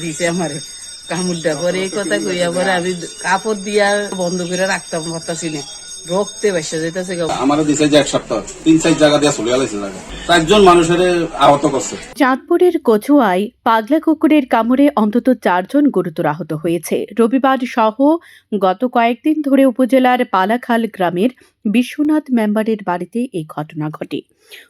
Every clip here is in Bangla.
দিছে আমারে। কামড়টা পরে এই কথা কইয়া পরে আমি কাপড় দিয়া বন্ধ করে রাখতাম পারতাছি না। রক্তে বাসা যাইতেছে আমার দিছে যে এক সপ্তাহ। তিন চার জায়গা দিয়ে চলে গেছে জায়গা। চারজন মানুষের আহত করছে। চাঁদপুরের কচুয়ায় পাগলা কুকুরের কামড়ে অন্তত চারজন গুরুতর আহত হয়েছে। রবিবার সহ গত কয়েকদিন ধরে উপজেলার পালাখাল গ্রামের বিশ্বনাথ মেম্বারের বাড়িতে এই ঘটনা ঘটে।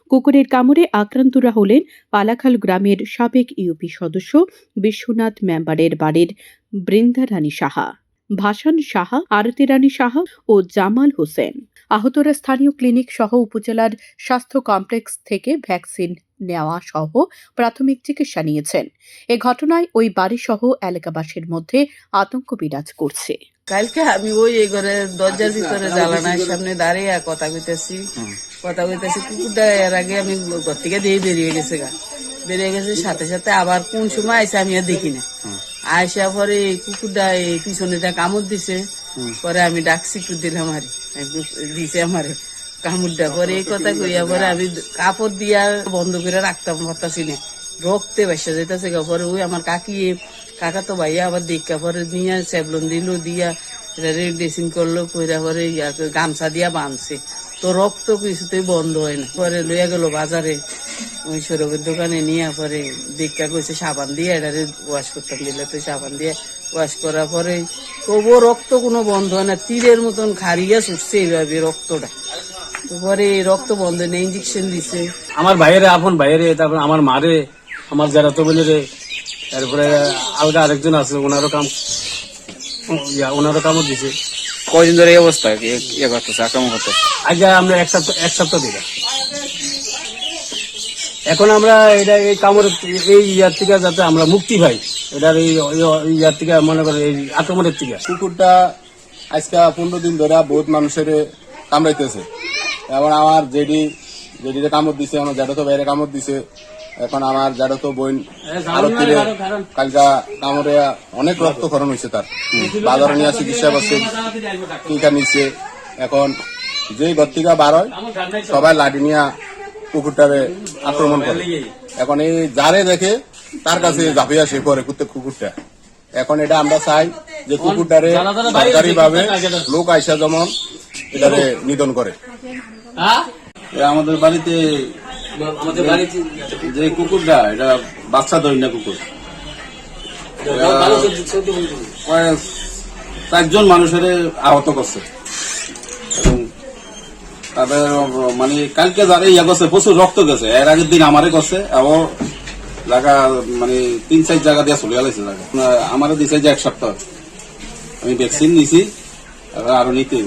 কুকুরের কামড়ে আক্রান্তরা হলেন পালাখাল গ্রামের সাবেক ইউপি সদস্য বিশ্বনাথ মেম্বারের বাড়ির বৃন্দারানী সাহা। ভাসান সাহা আরতি রানী সাহা ও জামাল হোসেন। আহতরা স্থানীয় ক্লিনিক সহ উপজেলার স্বাস্থ্য কমপ্লেক্স থেকে ভ্যাকসিন নেওয়া সহ প্রাথমিক চিকিৎসা নিয়েছেন। এ ঘটনায় ওই বাড়ি সহ এলাকাবাসীর মধ্যে আতঙ্ক বিরাজ করছে। কালকে আমি ওই এই ঘরে দরজার ভিতরে জ্বালানার সামনে দাঁড়িয়ে কথা কইতেছি। কথা কইতেছি কুকুরটা এর আগে আমি ঘর থেকে দিয়ে বেরিয়ে গেছে গা। বেরিয়ে গেছে সাথে সাথে আবার কোন সময় আইসে আমি আর দেখি না। আইসা পরে এই কুকুরটা এই পিছনেটা কামড় দিছে। পরে আমি ডাকছি একটু দিলাম আরে দিছে আমারে কামড়টা। পরে এই কথা কইয়া পরে আমি কাপড় দিয়া বন্ধ করে রাখতাম পারতাছি না। রক্তে বাসা যাইতেছে গা। পরে ওই আমার কাকি কাকা তো ভাইয়া আবার দেখা পরে নিয়ে স্যাবলন দিল দিয়া ড্রেসিং করল কইরা পরে গামছা দিয়া বাঁধছে। তো রক্ত কিছুতেই বন্ধ হয় না। পরে লইয়া গেল বাজারে। ওই সৌরভের দোকানে নিয়ে পরে দেখা কইছে সাবান দিয়ে এটারে ওয়াশ করতাম দিলে তো সাবান দিয়ে ওয়াশ করার পরে তবুও রক্ত কোনো বন্ধ হয় না তীরের মতন খারিয়া ছুটছে এইভাবে রক্তটা। তো পরে রক্ত বন্ধ হয় না ইঞ্জেকশন দিছে। আমার ভাইয়েরে আপন ভাইয়েরে তারপর আমার মারে আমার যারা তো রে তারপরে আলগা আরেকজন আছে ওনারও কাম ওনারও কামও দিছে। কয়দিন ধরে এই অবস্থা? ইয়ে করতেছে আক্রমণ করতেছে। আগে আমরা এক সপ্তাহ এক সপ্তাহ দিলাম। এখন আমরা এটা এই কামড়ের এই ইয়ার থেকে যাতে আমরা মুক্তি পাই এটার এই ইয়ার থেকে মনে করেন এই আক্রমণের থেকে। কুকুরটা আজকে পনেরো দিন ধরে বহুত মানুষের কামড়াইতেছে। এবং আমার জেডি জেডিতে কামড় দিছে আমার জ্যাঠতো বাইরে কামড় দিছে। এখন আমার জ্যাঠতো বোন আরও তীরে কালকা কামড়ে অনেক রক্তক্ষরণ হয়েছে তার। বাজারে নিয়ে চিকিৎসা করছে টিকা নিচ্ছে। এখন ঘর থেকে বার হয় সবাই লাঠি নিয়ে কুকুরটারে আক্রমণ করে। এখন এই যারে দেখে তার কাছে ঝাঁপিয়ে আসে পরে কুত্তে কুকুরটা। এখন এটা আমরা চাই যে কুকুরটারে সরকারি ভাবে লোক আইসা যেমন এটারে নিধন করে। আমাদের বাড়িতে যে কুকুরটা এটা বাচ্চা ধরি না কুকুর চারজন মানুষের আহত করছে। তাদের মানে কালকে যারা ইয়া করছে, প্রচুর রক্ত গেছে। এর আগের দিন আমারে করছে আবার জায়গা মানে তিন চার জায়গা দিয়ে চলে গেছে জায়গা। আমারে দিছে যে এক সপ্তাহ। আমি ভ্যাকসিন নিছি আরও নিতে।